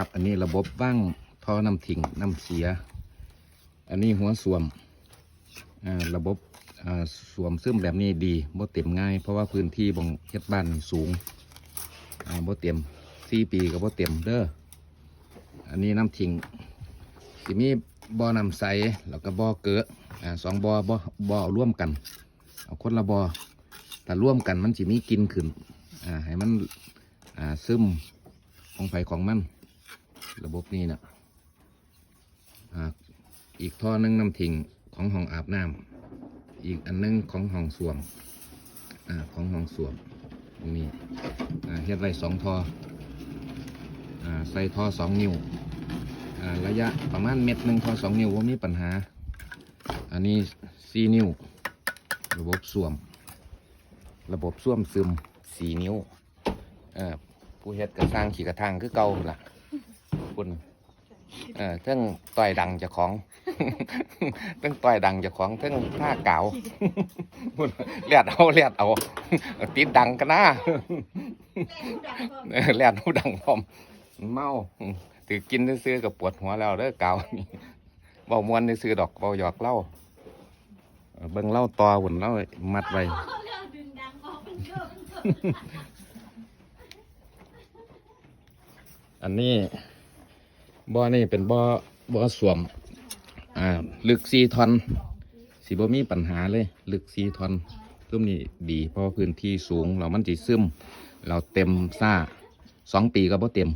ครับ อันนี้ระบบว่างท่อน้ำทิ้งน้ำเสีย อันนี้หัวสวมระบบสวมซึมแบบนี้ดีบ่เต็มง่าย เพราะว่าพื้นที่บงเฮ็ดบ้านสูงบ่เต็มสี่ปีก็บ่เต็มเด้ออันนี้น้ำทิ้งสิมีบ่อน้ำใสแล้วก็บ่อเกลือสองบ่อบ่อบ่อเอาร่วมกันเอาคนละบ่อแต่ร่วมกันมันสิมีกินขึ้นให้มันซึมของไฟของมัน ระบบนี้นะอ่าอีกท่อหนึงน้ำทิ้งของห้องอาบน้ำอีกอันนึงของห้องสวมอ่าของห้องสวมตรงนี้อ่าเฮ็ดไว้สองท่ออ่าใส่ท่อสองนิ้วอ่าระยะประมาณเม็ดหนึ่งท่อสองนิ้วว่ามีปัญหา อันนี้สี่นิ้ว ระบบสวม ระบบส้วมซึมสี่นิ้วอ่อผู้เฮ็ดกระสร้างขี่กระทางคือเก่าล่ะ คุณเออทั้งต่อยดังจากของทั้งต่อยดังจากของทั้งผ้าเก่าเลียดเอาเลียดเอาติดดังกันนะเลียดหูดังพร้อมเมาถือกินซื้อกับปวดหัวแล้วเด้อเก่านี่เบามวนซื้อดอกเบาหยอกเล่าเออเบิ่งเล่าตอหุ่นเล่ามัดไว้อันนี้ บ่อนี่เป็นบ่อบ่อสวม อ่า ลึกสี่ทอนสิบ่มีปัญหาเลย ลึกสี่ทอนซึมนี่ดีเพราะพื้นที่สูงเรามันจีซึม เราเต็มซ่าสองปีก็บ่เต็ม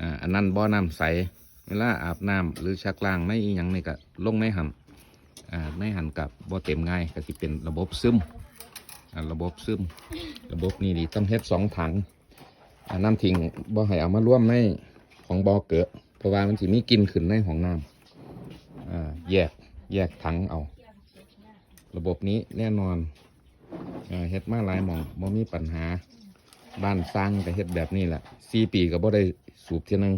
อ่า อันนั้นบ่อน้ำใส เวลาอาบน้ำหรือชักล้างในอีหยังนี่ก็ลงในหันอ่าในหันกับบ่เต็มง่ายก็สิเป็นระบบซึม อ่า ระบบซึม ระบบนี้ดีต้องเฮ็ดสองถัง อ่า น้ำทิ้งบ่ให้เอามาร่วมใน ของบ่อเกิดเพราะว่ามันสิมีกินขึ้นในห้องน้ำอ่าแยกแยกถังเอา ระบบนี้แน่นอนเฮ็ดมาหลายหมองบ่มีปัญหา บ้านสร้างก็เฮ็ดแบบนี้แหละสี่ปีก็บ่ได้สูบเท่านึง